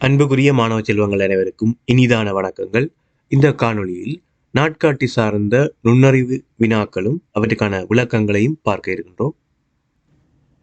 அன்புக்குரிய மாணவ செல்வங்கள் அனைவருக்கும் இனிதான வணக்கங்கள். இந்த காணொளியில் நாட்காட்டி சார்ந்த நுண்ணறிவு வினாக்களும் அவற்றுக்கான விளக்கங்களையும் பார்க்க இருக்கின்றோம்.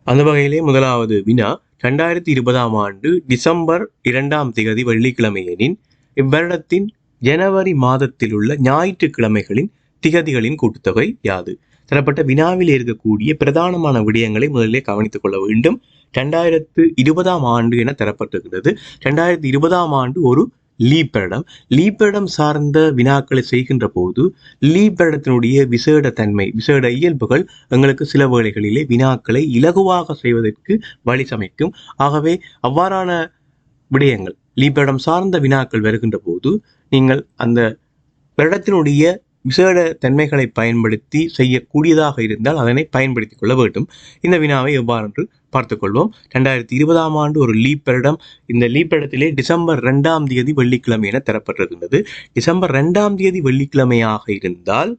அந்த வகையிலே முதலாவது வினா ரெண்டாயிரத்தி இருபதாம் ஆண்டு டிசம்பர் இரண்டாம் திகதி வெள்ளிக்கிழமையனின் இவ்வருடத்தின் ஜனவரி மாதத்தில் உள்ள ஞாயிற்றுக்கிழமைகளின் திகதிகளின் கூட்டுத்தொகை யாது. தரப்பட்ட வினாவில் இருக்கக்கூடிய பிரதானமான விடயங்களை முதலிலே கவனித்துக் கொள்ள வேண்டும். ரெண்டாயிரத்து இருபதாம் ஆண்டு என தரப்பட்டிருக்கிறது ரெண்டாயிரத்தி இருபதாம் ஆண்டு ஒரு லீப்பரிடம் லீப்பரிடம் சார்ந்த வினாக்களை செய்கின்ற போது லீப்பரிடத்தினுடைய விசேட தன்மை விசேட இயல்புகள் எங்களுக்கு சில வேளைகளிலே வினாக்களை இலகுவாக செய்வதற்கு வழி சமைக்கும். ஆகவே அவ்வாறான விடயங்கள் லீப்பரிடம் சார்ந்த வினாக்கள் வருகின்ற போது நீங்கள் அந்த வருடத்தினுடைய விசேட தன்மைகளை பயன்படுத்தி செய்யக்கூடியதாக இருந்தால் அதனை பயன்படுத்திக் கொள்ள வேண்டும். இந்த வினாவை எவ்வாறென்று பார்த்துக்கொள்வோம் ரெண்டாயிரத்தி இருபதாம் ஆண்டு ஒரு லீப்பரிடம் இந்த லீப்பரிடத்திலே டிசம்பர் ரெண்டாம் தேதி வெள்ளிக்கிழமை என தரப்பட்டிருக்கின்றது. டிசம்பர் ரெண்டாம் தேதி வெள்ளிக்கிழமையாக இருந்தால்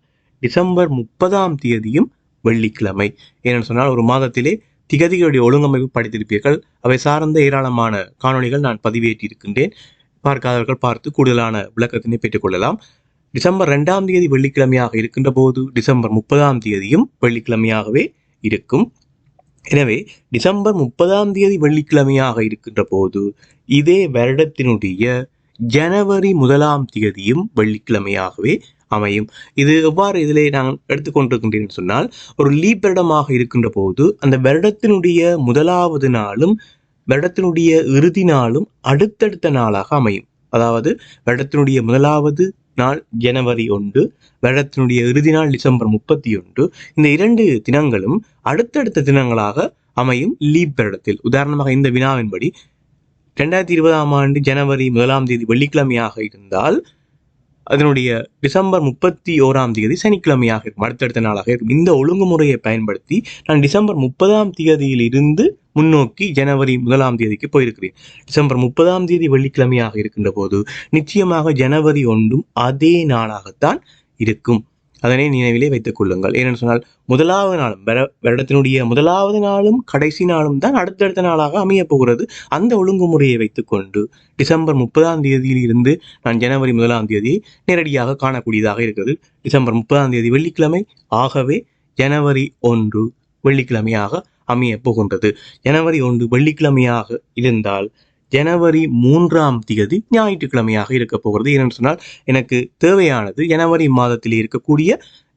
டிசம்பர் முப்பதாம் தேதியும் வெள்ளிக்கிழமை. ஏனென்று சொன்னால் ஒரு மாதத்திலே திகதிகளுடைய ஒழுங்கமைப்பு படித்திருப்பீர்கள். அவை சார்ந்த ஏராளமான காணொலிகள் நான் பதிவேற்றியிருக்கின்றேன். பார்க்காதவர்கள் பார்த்து கூடுதலான விளக்கத்தினை பெற்றுக்கொள்ளலாம் டிசம்பர் ரெண்டாம் தேதி வெள்ளிக்கிழமையாக இருக்கின்ற போது டிசம்பர் முப்பதாம் தேதியும் வெள்ளிக்கிழமையாகவே இருக்கும். எனவே டிசம்பர் முப்பதாம் தேதி வெள்ளிக்கிழமையாக இருக்கின்ற போது இதே வருடத்தினுடைய ஜனவரி முதலாம் தேதியும் வெள்ளிக்கிழமையாகவே அமையும். இது எவ்வாறு இதிலே நான் எடுத்துக்கொண்டிருக்கின்றேன் சொன்னால் ஒரு லீப் வருடமாக இருக்கின்ற போது அந்த வருடத்தினுடைய முதலாவது நாளும் வருடத்தினுடைய இறுதி நாளும் அடுத்தடுத்த நாளாக அமையும். அதாவது வருடத்தினுடைய முதலாவது நாள் ஜனவரி ஒன்று வருடத்தினுடைய இறுதி நாள் டிசம்பர் முப்பத்தி ஒன்று இந்த இரண்டு தினங்களும் அடுத்தடுத்த தினங்களாக அமையும் லீப் வருடத்தில். உதாரணமாக இந்த வினாவின்படி ரெண்டாயிரத்தி இருபதாம் ஆண்டு ஜனவரி முதலாம் தேதி வெள்ளிக்கிழமையாக இருந்தால் அதனுடைய டிசம்பர் முப்பத்தி ஓராம் தேதி சனிக்கிழமையாக இருக்கும். அடுத்தடுத்த நாளாக இருக்கும். இந்த ஒழுங்குமுறையை பயன்படுத்தி நான் டிசம்பர் முப்பதாம் தேதியில் இருந்து முன்னோக்கி ஜனவரி முதலாம் தேதிக்கு போயிருக்கிறேன். டிசம்பர் முப்பதாம் தேதி வெள்ளிக்கிழமையாக இருக்கின்ற போது நிச்சயமாக ஜனவரி ஒன்றும் அதே நாளாகத்தான் இருக்கும். அதனை நினைவிலே வைத்துக் கொள்ளுங்கள். ஏனென்று சொன்னால் முதலாவது நாளும் வருடத்தினுடைய முதலாவது நாளும் கடைசி நாளும் தான் அடுத்தடுத்த நாளாக அமையப் போகிறது. அந்த ஒழுங்குமுறையை வைத்துக்கொண்டு டிசம்பர் முப்பதாம் தேதியில் இருந்து நான் ஜனவரி முதலாம் தேதியை நேரடியாக காணக்கூடியதாக இருக்கிறது. டிசம்பர் முப்பதாம் தேதி வெள்ளிக்கிழமை ஆகவே ஜனவரி ஒன்று வெள்ளிக்கிழமையாக அமையப் போகின்றது. ஜனவரி ஒன்று வெள்ளிக்கிழமையாக இருந்தால் ஜனவரி மூன்றாம் தேதி ஞாயிற்றுக்கிழமையாக இருக்க போகிறது. ஏனென்று சொன்னால் எனக்கு தேவையானது ஜனவரி மாதத்தில் இருக்கக்கூடிய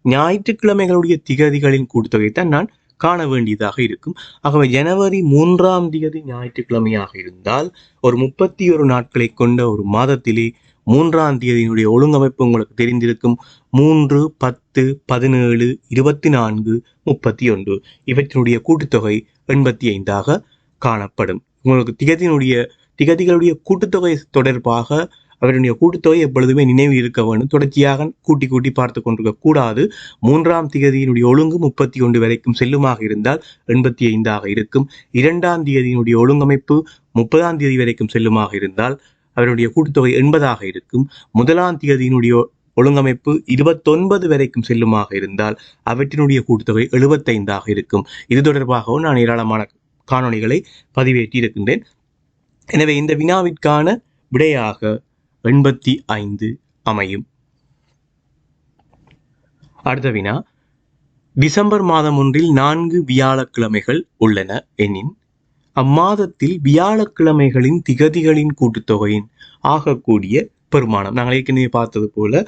ஞாயிற்றுக்கிழமைகளுடைய திகதிகளின் கூட்டுத்தொகைத்தான் நான் காண வேண்டியதாக இருக்கும். ஆகவே ஜனவரி மூன்றாம் தேதி ஞாயிற்றுக்கிழமையாக இருந்தால் ஒரு முப்பத்தி ஒரு நாட்களை கொண்ட ஒரு மாதத்திலே மூன்றாம் தேதியினுடைய ஒழுங்கமைப்பு உங்களுக்கு தெரிந்திருக்கும். மூன்று பத்து பதினேழு இருபத்தி நான்கு முப்பத்தி ஒன்று இவற்றினுடைய கூட்டுத்தொகை எண்பத்தி ஐந்தாக காணப்படும். உங்களுக்கு திகதியினுடைய திகதிகளுடைய கூட்டுத்தொகை தொடர்பாக அவருடைய கூட்டுத்தொகை எப்பொழுதுமே நினைவு இருக்க வேண்டும். தொடர்ச்சியாக கூட்டி கூட்டி பார்த்து கொண்டிருக்க கூடாது. மூன்றாம் திகதியினுடைய ஒழுங்கு முப்பத்தி ஒன்று வரைக்கும் செல்லுமாக இருந்தால் எண்பத்தி ஐந்தாக இருக்கும். இரண்டாம் தேதியினுடைய ஒழுங்கமைப்பு முப்பதாம் தேதி வரைக்கும் செல்லுமாக இருந்தால் அவருடைய கூட்டுத்தொகை எண்பதாக இருக்கும். முதலாம் தேதியினுடைய ஒழுங்கமைப்பு இருபத்தொன்பது வரைக்கும் செல்லுமாக இருந்தால் அவற்றினுடைய கூட்டுத்தொகை எழுபத்தைந்தாக இருக்கும். இது தொடர்பாகவும் நான் ஏராளமான காணொளிகளை பதிவேற்றி இருக்கின்றேன் எனவே இந்த வினாவிற்கான விடையாக எண்பத்தி ஐந்து அமையும். அடுத்த வினா. டிசம்பர் மாதம் ஒன்றில் நான்கு வியாழக்கிழமைகள் உள்ளன எனின் அம்மாதத்தில் வியாழக்கிழமைகளின் திகதிகளின் கூட்டுத்தொகையின் ஆகக்கூடிய பெருமானம். நாங்கள் ஏற்கனவே பார்த்தது போல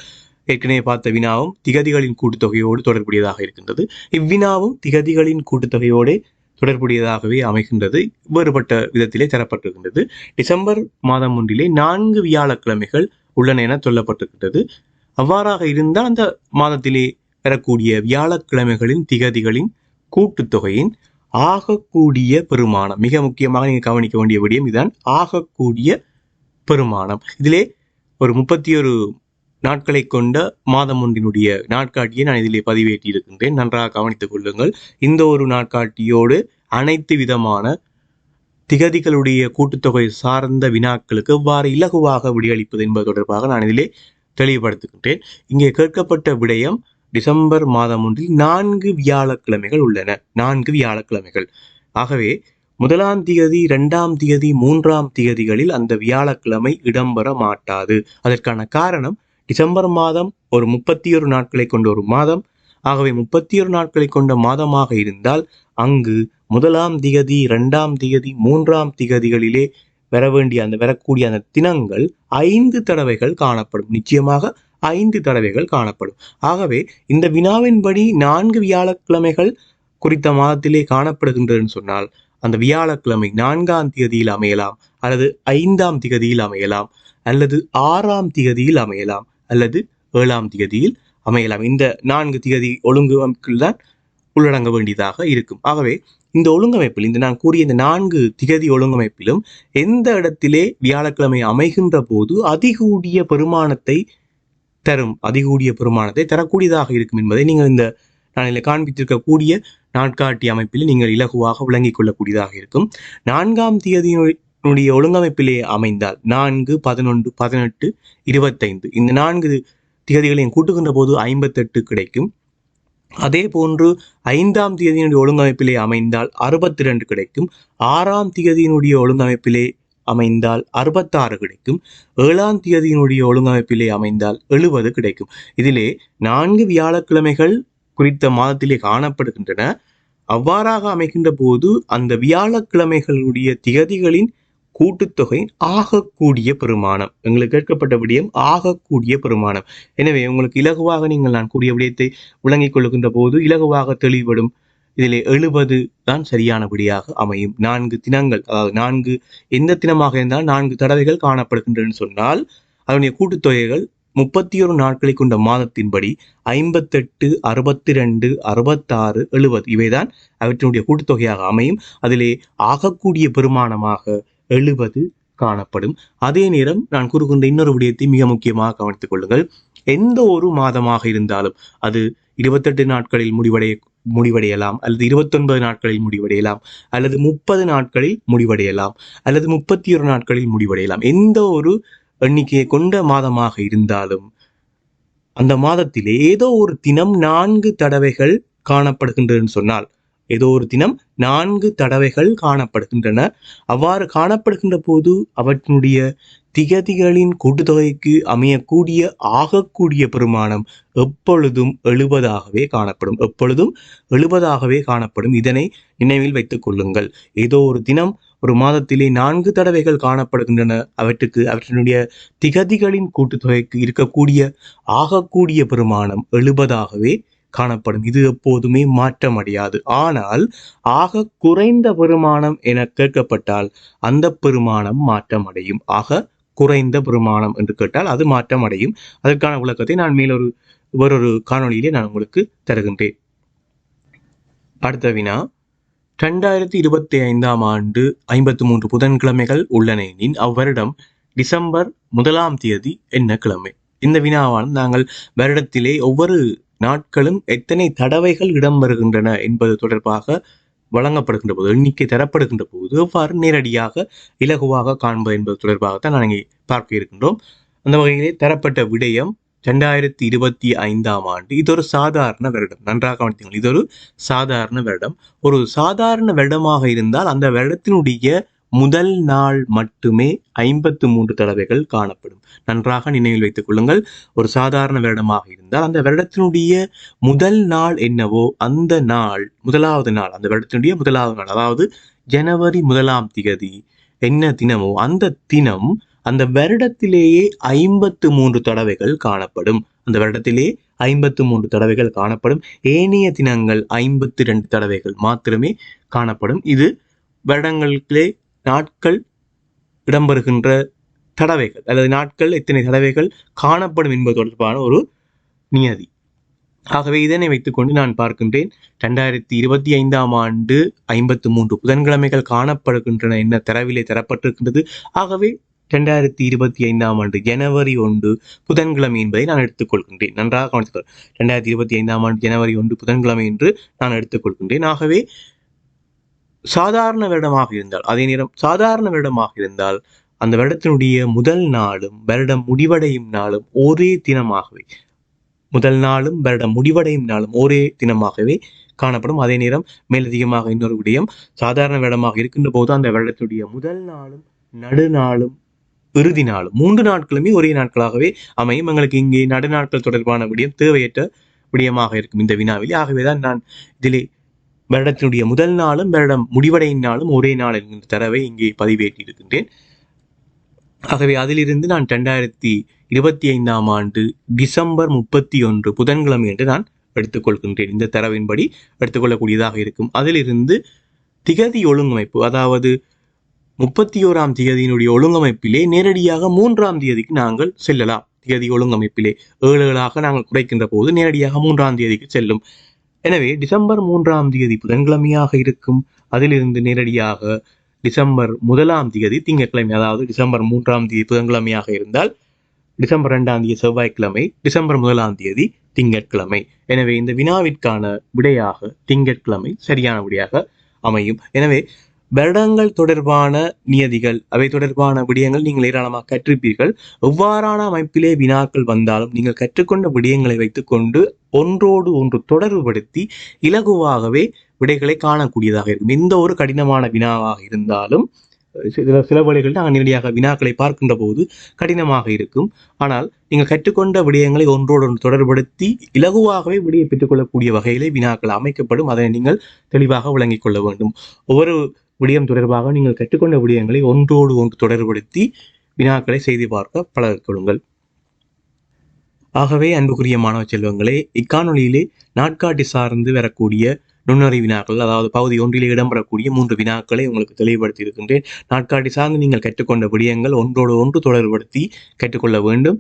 ஏற்கனவே பார்த்த வினாவும் திகதிகளின் கூட்டுத்தொகையோடு தொடர்புடையதாக இருக்கின்றது. இவ்வினாவும் திகதிகளின் கூட்டுத்தொகையோடு தொடர்புடையதாகவே அமைகின்றது. வேறுபட்ட விதத்திலே தரப்பட்டிருக்கின்றது. டிசம்பர் மாதம் ஒன்றிலே நான்கு வியாழக்கிழமைகள் உள்ளன என சொல்லப்பட்டிருக்கின்றது. அவ்வாறாக இருந்தால் அந்த மாதத்திலே பெறக்கூடிய வியாழக்கிழமைகளின் திகதிகளின் கூட்டுத்தொகையின் ஆகக்கூடிய பெருமானம் மிக முக்கியமாக நீங்கள் கவனிக்க வேண்டிய விடயம் இதுதான் ஆகக்கூடிய பெருமானம். இதிலே ஒரு முப்பத்தி ஒரு நாட்களை கொண்ட மாதம் ஒன்றினுடைய நாட்காட்டியை நான் இதிலே பதிவேற்றி இருக்கின்றேன் நன்றாக கவனித்துக் கொள்ளுங்கள். இந்த ஒரு நாட்காட்டியோடு அனைத்து விதமான திகதிகளுடைய கூட்டுத்தொகை சார்ந்த வினாக்களுக்கு எவ்வாறு இலகுவாக விடையளிப்பது என்பது தொடர்பாக நான் இதிலே தெளிவுபடுத்துகின்றேன். இங்கே கேட்கப்பட்ட விடயம் டிசம்பர் மாதம் ஒன்றில் நான்கு வியாழக்கிழமைகள் உள்ளன. நான்கு வியாழக்கிழமைகள். ஆகவே முதலாம் திகதி இரண்டாம் திகதி மூன்றாம் திகதிகளில் அந்த வியாழக்கிழமை இடம்பெற மாட்டாது. அதற்கான காரணம் டிசம்பர் மாதம் ஒரு முப்பத்தி ஒரு நாட்களை கொண்ட ஒரு மாதம். ஆகவே முப்பத்தி ஒரு நாட்களை கொண்ட மாதமாக இருந்தால் அங்கு முதலாம் திகதி இரண்டாம் திகதி மூன்றாம் திகதிகளிலே வர வேண்டிய அந்த வரக்கூடிய அந்த தினங்கள் ஐந்து தடவைகள் காணப்படும். நிச்சயமாக ஐந்து தடவைகள் காணப்படும். ஆகவே இந்த வினாவின்படி நான்கு வியாழக்கிழமைகள் குறித்த மாதத்திலே காணப்படுகின்றதுன்னு சொன்னால் அந்த வியாழக்கிழமை நான்காம் திகதியில் அமையலாம் அல்லது ஐந்தாம் திகதியில் அமையலாம் அல்லது ஆறாம் திகதியில் அமையலாம். அல்லது ஏழாம் திகதியில் அமையலாம். இந்த நான்கு திகதி ஒழுங்கமைப்பில் தான் உள்ளடங்க வேண்டியதாக இருக்கும். ஆகவே இந்த ஒழுங்கமைப்பில் இந்த நான் கூறிய இந்த நான்கு திகதி ஒழுங்கமைப்பிலும் எந்த இடத்திலே வியாழக்கிழமை அமைகின்ற போது அதிகூடிய பெருமானத்தை தரும் அதிகூடிய பெருமானத்தை தரக்கூடியதாக இருக்கும் என்பதை நீங்கள் இந்த நான் இதில் காண்பித்திருக்கக்கூடிய நாட்காட்டி அமைப்பில் நீங்கள் இலகுவாக விளங்கிக் கொள்ளக்கூடியதாக இருக்கும். நான்காம் தேதியினுடைய ஒழுங்கமைப்பிலே அமைந்தால். நான்கு பதினொன்று பதினெட்டு இருபத்தைந்து. இந்த நான்கு திகதிகளையும் கூட்டுகின்ற போது ஐம்பத்தெட்டு கிடைக்கும். அதே போன்று ஐந்தாம் தேதியினுடைய ஒழுங்கமைப்பிலே அமைந்தால் அறுபத்தி ரெண்டு கிடைக்கும். ஆறாம் தேதியினுடைய ஒழுங்கமைப்பிலே அமைந்தால் அறுபத்தாறு கிடைக்கும். ஏழாம் தேதியினுடைய ஒழுங்கமைப்பிலே அமைந்தால் எழுபது கிடைக்கும். இதிலே நான்கு வியாழக்கிழமைகள் குறித்த மாதத்திலே காணப்படுகின்றன. அவ்வாறாக அமைகின்ற போது அந்த வியாழக்கிழமைகளுடைய திகதிகளின் கூட்டுத்தொகை ஆகக்கூடிய பெருமானம். எங்களுக்கு கேட்கப்பட்ட விடயம் ஆகக்கூடிய பெருமானம். எனவே உங்களுக்கு இலகுவாக நீங்கள் நான் கூடிய விடயத்தை விளங்கிக் கொள்ளுகின்ற போது இலகுவாக தெளிவுபடும். இதில் எழுபது தான் சரியான விடியாக அமையும். நான்கு தினங்கள் அதாவது நான்கு எந்த தினமாக இருந்தால் நான்கு தடவைகள் காணப்படுகின்றன சொன்னால் அதனுடைய கூட்டுத்தொகைகள் முப்பத்தி ஒரு நாட்களை கொண்ட மாதத்தின்படி ஐம்பத்தெட்டு அறுபத்தி ரெண்டு அறுபத்தாறு எழுபது இவைதான் அவற்றினுடைய கூட்டுத்தொகையாக அமையும். அதிலே ஆகக்கூடிய பெருமானமாக எழுபது காணப்படும். அதே நேரம் நான் கூறுகின்ற இன்னொரு விடயத்தை மிக முக்கியமாக கவனித்துக் கொள்ளுங்கள். எந்த ஒரு மாதமாக இருந்தாலும் அது இருபத்தெட்டு நாட்களில் முடிவடைய முடிவடையலாம் அல்லது இருபத்தொன்பது நாட்களில் முடிவடையலாம் அல்லது முப்பது நாட்களில் முடிவடையலாம் அல்லது முப்பத்தி ஒரு நாட்களில் முடிவடையலாம். எந்த ஒரு எண்ணிக்கையை கொண்ட மாதமாக இருந்தாலும் அந்த மாதத்திலே ஏதோ ஒரு தினம் நான்கு தடவைகள் காணப்படுகின்றதுன்னு சொன்னால் ஏதோ ஒரு தினம் நான்கு தடவைகள் காணப்படுகின்றன. அவ்வாறு காணப்படுகின்ற போது அவற்றினுடைய திகதிகளின் கூட்டுத்தொகைக்கு அமையக்கூடிய ஆகக்கூடிய பெருமானம் எப்பொழுதும் எழுபதாகவே காணப்படும். எப்பொழுதும் எழுபதாகவே காணப்படும். இதனை நினைவில் வைத்துக் கொள்ளுங்கள். ஏதோ ஒரு தினம் ஒரு மாதத்திலே நான்கு தடவைகள் காணப்படுகின்றன. அவற்றுக்கு அவற்றினுடைய திகதிகளின் கூட்டுத்தொகைக்கு இருக்கக்கூடிய ஆகக்கூடிய பெருமானம் எழுபதாகவே காணப்படும். இது எப்போதுமே மாற்றமடையாது ஆனால் ஆக குறைந்த பெருமானம் என கேட்கப்பட்டால் அந்த பெருமானம் மாற்றமடையும் ஆக குறைந்த பெருமானம் என்று கேட்டால் அது மாற்றம் அடையும். அதற்கான விளக்கத்தை நான் மேலொரு வேறொரு காணொளியிலே நான் உங்களுக்கு தருகின்றேன். அடுத்த வினா. ரெண்டாயிரத்தி இருபத்தி ஐந்தாம் ஆண்டு ஐம்பத்தி மூன்று புதன்கிழமைகள் உள்ளன எனின் அவ்வருடம் டிசம்பர் முதலாம் தேதி என்ன கிழமை? இந்த வினாவான நாங்கள் வருடத்திலே ஒவ்வொரு நாட்களும் எத்தனை தடவைகள் இடம்பெறுகின்றன என்பது தொடர்பாக வழங்கப்படுகின்ற போது எண்ணிக்கை தரப்படுகின்ற போது எவ்வாறு நேரடியாக இலகுவாக காண்பது என்பது தொடர்பாகத்தான் நான் இங்கே பார்க்க இருக்கின்றோம். அந்த வகையிலே தரப்பட்ட விடயம் ரெண்டாயிரத்தி இருபத்தி ஐந்தாம் ஆண்டு. இது ஒரு சாதாரண வருடம். நன்றாக கவனித்தீங்கள் இது ஒரு சாதாரண வருடம். ஒரு சாதாரண வருடமாக இருந்தால் அந்த வருடத்தினுடைய முதல் நாள் மட்டுமே ஐம்பத்து மூன்று தடவைகள் காணப்படும். நன்றாக நினைவில் வைத்துக் கொள்ளுங்கள். ஒரு சாதாரண வருடமாக இருந்தால் அந்த வருடத்தினுடைய முதல் நாள் என்னவோ அந்த நாள் முதலாவது நாள் அந்த வருடத்தினுடைய முதலாவது நாள் அதாவது ஜனவரி முதலாம் திகதி என்ன தினமோ அந்த தினம் அந்த வருடத்திலேயே ஐம்பத்து மூன்று தடவைகள் காணப்படும். அந்த வருடத்திலே ஐம்பத்து மூன்று தடவைகள் காணப்படும். ஏனைய தினங்கள் ஐம்பத்தி ரெண்டு தடவைகள் மாத்திரமே காணப்படும். இது வருடங்களிலே நாட்கள் இடம்பெறுகின்ற தடவைகள் அல்லது நாட்கள் எத்தனை தடவைகள் காணப்படும் என்பது தொடர்பான ஒரு நியதி. ஆகவே இதனை வைத்துக்கொண்டு நான் பார்க்கின்றேன் ரெண்டாயிரத்தி இருபத்தி ஐந்தாம் ஆண்டு ஐம்பத்து மூன்று புதன்கிழமைகள் காணப்படுகின்றன என்ன தரவிலே தரப்பட்டிருக்கின்றது. ஆகவே ரெண்டாயிரத்தி இருபத்தி ஐந்தாம் ஆண்டு ஜனவரி ஒன்று புதன்கிழமை என்பதை நான் எடுத்துக்கொள்கின்றேன். நன்றாக கவனித்துக்கொள் ரெண்டாயிரத்தி இருபத்தி ஐந்தாம் ஆண்டு ஜனவரி ஒன்று புதன்கிழமை என்று நான் எடுத்துக்கொள்கின்றேன். ஆகவே சாதாரண வருடமாக இருந்தால் அதே நேரம் சாதாரண வருடமாக இருந்தால் அந்த வருடத்தினுடைய முதல் நாளும் வருடம் முடிவடையும் நாளும் ஒரே தினமாகவே முதல் நாளும் வருடம் முடிவடையும் நாளும் ஒரே தினமாகவே காணப்படும். அதே நேரம் மேலதிகமாக இன்னொரு விடயம் சாதாரண வருடமாக இருக்கின்ற போது அந்த வருடத்துடைய முதல் நாளும் நடுநாளும் இறுதி நாளும் மூன்று நாட்களுமே ஒரே நாட்களாகவே அமையும். எங்களுக்கு இங்கே நடுநாட்கள் தொடர்பான விடயம் தேவையற்ற விடயமாக இருக்கும் இந்த வினாவில். ஆகவேதான் நான் இதிலே வருடத்தினுடைய முதல் நாளும் வருடம் முடிவடையும் நாளும் ஒரே நாள் என்கின்ற தரவை இங்கே பதிவேற்றி இருக்கின்றேன் ஆகவே அதிலிருந்து நான் ரெண்டாயிரத்தி இருபத்தி ஐந்தாம் ஆண்டு டிசம்பர் முப்பத்தி ஒன்று புதன்கிழமை என்று நான் எடுத்துக்கொள்கின்றேன். இந்த தரவின்படி எடுத்துக்கொள்ளக்கூடியதாக இருக்கும். அதிலிருந்து திகதி ஒழுங்கமைப்பு அதாவது முப்பத்தி ஓராம் திகதியினுடைய ஒழுங்கமைப்பிலே நேரடியாக மூன்றாம் தேதிக்கு நாங்கள் செல்லலாம். திகதி ஒழுங்கமைப்பிலே ஏழுகளாக நாங்கள் குறைக்கின்ற போது நேரடியாக மூன்றாம் தேதிக்கு செல்லும். எனவே டிசம்பர் மூன்றாம் தேதி புதன்கிழமையாக இருக்கும். அதிலிருந்து நேரடியாக டிசம்பர் முதலாம் தேதி திங்கட்கிழமை அதாவது டிசம்பர் மூன்றாம் தேதி புதன்கிழமையாக இருந்தால் டிசம்பர் ரெண்டாம் தேதி செவ்வாய்க்கிழமை டிசம்பர் முதலாம் தேதி திங்கட்கிழமை. எனவே இந்த வினாவிற்கான விடையாக திங்கட்கிழமை சரியான விடையாக அமையும். எனவே வருடங்கள் தொடர்பான நியதிகள் அவை தொடர்பான விடயங்கள் நீங்கள் ஏராளமாக கற்றிருப்பீர்கள். எவ்வாறான அமைப்பிலே வினாக்கள் வந்தாலும் நீங்கள் கற்றுக்கொண்ட விடயங்களை வைத்துக்கொண்டு ஒன்றோடு ஒன்று தொடர்புபடுத்தி இலகுவாகவே விடைகளை காணக்கூடியதாக இருக்கும். எந்த ஒரு கடினமான வினாவாக இருந்தாலும் சில சில வழிகளில் நாங்கள் நேரடியாக வினாக்களை பார்க்கின்ற போது கடினமாக இருக்கும். ஆனால் நீங்கள் கற்றுக்கொண்ட விடயங்களை ஒன்றோடு ஒன்று தொடர்படுத்தி இலகுவாகவே விடையை பெற்றுக்கொள்ளக்கூடிய வகையிலே வினாக்கள் அமைக்கப்படும். அதை நீங்கள் தெளிவாக விளங்கிக் கொள்ள வேண்டும். ஒவ்வொரு விடயம் தொடர்பாக நீங்கள் கற்றுக்கொண்ட விடயங்களை ஒன்றோடு ஒன்று தொடர்படுத்தி வினாக்களை செய்து பார்க்க பழகொள்ளுங்கள் ஆகவே அன்புக்குரிய மாணவ செல்வங்களே இக்காணொலியிலே நாட்காட்டி சார்ந்து வரக்கூடிய நுண்ணறி வினாக்கள் அதாவது பகுதி ஒன்றிலே இடம்பெறக்கூடிய மூன்று வினாக்களை உங்களுக்கு தெளிவுபடுத்தி இருக்கின்றேன். நாட்காட்டி சார்ந்து நீங்கள் கற்றுக்கொண்ட விடயங்கள் ஒன்றோடு ஒன்று தொடர்படுத்தி கற்றுக்கொள்ள வேண்டும்.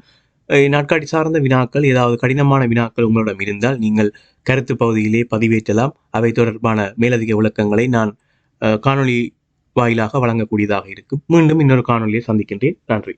நாட்காட்டி சார்ந்த வினாக்கள் ஏதாவது கடினமான வினாக்கள் உங்களிடம் இருந்தால் நீங்கள் கருத்து பகுதியிலே பதிவேற்றலாம். அவை தொடர்பான மேலதிக விளக்கங்களை நான் காணொளி வாயிலாக வழங்கக்கூடியதாக இருக்கும். மீண்டும் இன்னொரு காணொலியை சந்திக்கின்றேன். நன்றி.